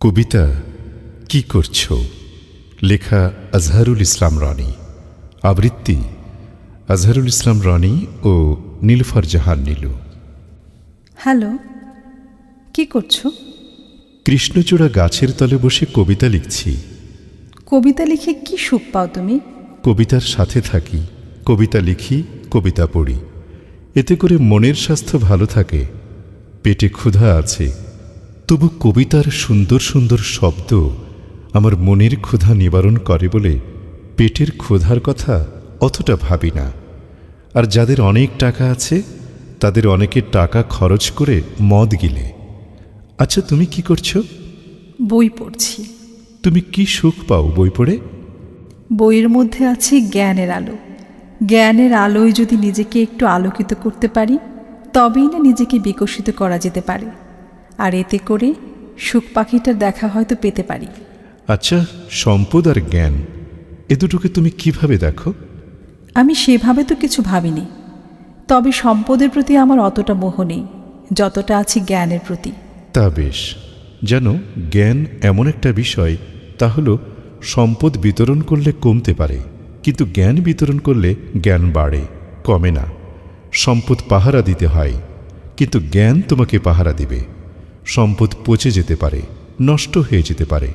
কবিতা কি করছ? লেখা আজহারুল ইসলাম রনি। আবৃত্তি আজহারুল ইসলাম রনি ও নীলফার জাহান নীলু। হ্যালো কি করছ? কৃষ্ণচূড়া গাছের তলে বসে কবিতা লিখছি। কবিতা লিখে কি সুখ পাও তুমি? কবিতার সাথে থাকি কবিতা লিখি কবিতা পড়ি। এতে করে মনের স্বাস্থ্য ভালো থাকে পেটে ক্ষুধা আছে তবু কবিতার সুন্দর সুন্দর শব্দ আমার মনের ক্ষুধা নিবারণ করে বলে পেটের ক্ষুধার কথা অতটা ভাবি না। আর যাদের অনেক টাকা আছে তাদের অনেকে টাকা খরচ করে মদ গিলে। আচ্ছা তুমি কি করছ? বই পড়ছি। তুমি কি সুখ পাও বই পড়ে? বইয়ের মধ্যে আছে জ্ঞানের আলো। জ্ঞানের আলোয় যদি নিজেকে একটু আলোকিত করতে পারি তবেই না নিজেকে বিকশিত করা যেতে পারে। আর এতে করে সুখ পাখিটার দেখা হয়তো পেতে পারি। আচ্ছা সম্পদ আর জ্ঞান এ দুটোকে তুমি কীভাবে দেখো? আমি সেভাবে তো কিছু ভাবিনি। তবে সম্পদের প্রতি আমার অতটা মোহ নেই যতটা আছে জ্ঞানের প্রতি। তা বেশ। যেন জ্ঞান এমন একটা বিষয় তা হলো সম্পদ বিতরণ করলে কমতে পারে কিন্তু জ্ঞান বিতরণ করলে জ্ঞান বাড়ে কমে না। সম্পদ পাহারা দিতে হয় কিন্তু জ্ঞান তোমাকে পাহারা দিবে। সম্পদ পচে যেতে পারে নষ্ট হয়ে যেতে পারে।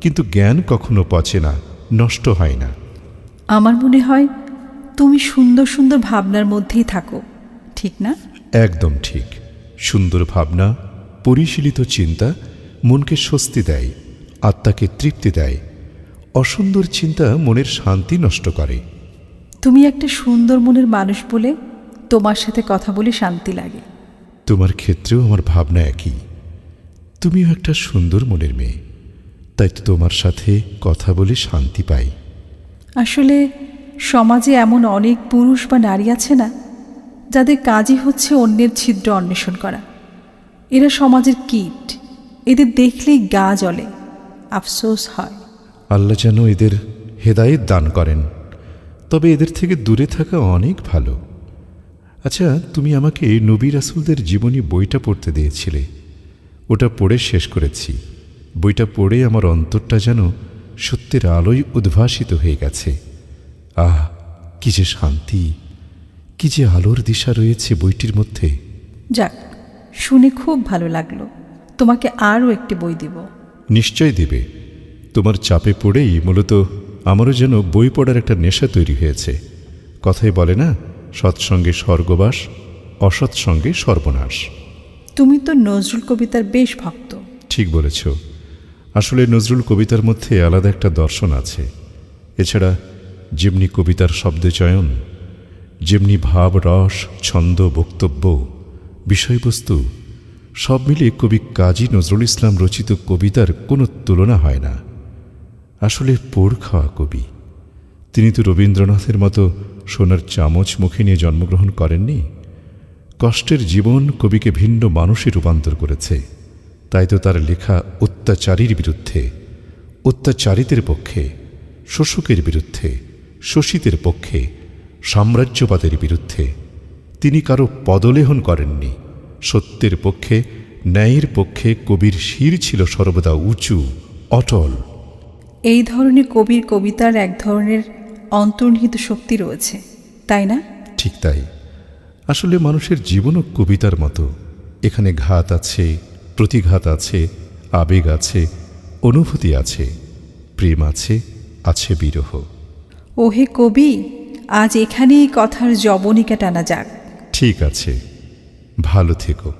কিন্তু জ্ঞান কখনো পচে না নষ্ট হয় না। আমার মনে হয় তুমি সুন্দর সুন্দর ভাবনার মধ্যেই থাকো ঠিক না? একদম ঠিক। সুন্দর ভাবনা পরিশীলিত চিন্তা মনকে স্বস্তি দেয় আত্মাকে তৃপ্তি দেয়। অসুন্দর চিন্তা মনের শান্তি নষ্ট করে। তুমি একটা সুন্দর মনের মানুষ বলে তোমার সাথে কথা বলে শান্তি লাগে। তোমার ক্ষেত্রেও আমার ভাবনা একই। তুমিও একটা সুন্দর মনের মেয়ে। তাই তো তোমার সাথে কথা বলে শান্তি পাই। আসলে সমাজে এমন অনেক পুরুষ বা নারী আছে না যাদের কাজই হচ্ছে অন্যের ছিদ্র অন্বেষণ করা। এরা সমাজের কীট এদের দেখলেই গা জ্বলে আফসোস হয়। আল্লাহ যেন এদের হেদায়েত দান করেন তবে এদের থেকে দূরে থাকা অনেক ভালো। আচ্ছা তুমি আমাকে নবী রাসুলদের জীবনী বইটা পড়তে দিয়েছিলে। ওটা পড়ে শেষ করেছি। বইটা পড়ে আমার অন্তরটা যেন সত্যের আলোয় উদ্ভাসিত হয়ে গেছে। আহ কি যে শান্তি কি যে আলোর দিশা রয়েছে বইটির মধ্যে। যাক শুনে খুব ভালো লাগল। তোমাকে আরও একটি বই দিব। নিশ্চয় দেবে। তোমার চাপে পড়েই মূলত আমারও যেন বই পড়ার একটা নেশা তৈরি হয়েছে। কথাই বলে না সৎসঙ্গে স্বর্গবাস অসৎসঙ্গে সর্বনাশ। তুমি তো নজরুল কবিতার বেশ ভক্ত। ঠিক বলেছ। আসলে নজরুল কবিতার মধ্যে আলাদা একটা দর্শন আছে। এছাড়া যেমনি কবিতার শব্দচয়ন যেমনি ভাব, রস, ছন্দ, বক্তব্য, বিষয়বস্তু, সব মিলিয়ে কবি কাজী নজরুল ইসলাম রচিত কবিতার কোনো তুলনা হয় না। আসলে পোড় খাওয়া কবি। তিনি তো রবীন্দ্রনাথের মতো সোনার চামচ মুখে নিয়ে জন্মগ্রহণ করেননি? কষ্টের জীবন কবিকে ভিন্ন মানুষে রূপান্তর করেছে। তাই তো তার লেখা অত্যাচারীর বিরুদ্ধে অত্যাচারিতের পক্ষে শোষকের বিরুদ্ধে শোষিতের পক্ষে সাম্রাজ্যবাদের বিরুদ্ধে। তিনি কারও পদলেহন করেননি। সত্যের পক্ষে ন্যায়ের পক্ষে কবির শির ছিল সর্বদা উঁচু অটল। এই ধরনের কবির কবিতার এক ধরনের অন্তর্নিহিত শক্তি রয়েছে তাই না? ঠিক তাই। আসলে মানুষের জীবনও কবিতার মতো। এখানে ঘাত আছে প্রতিঘাত আছে আবেগ আছে অনুভূতি আছে প্রেম আছে আছে বিরহ। ওহে কবি আজ এখানেই কথার জবনিকা টানা যাক। ঠিক আছে ভালো থেকো।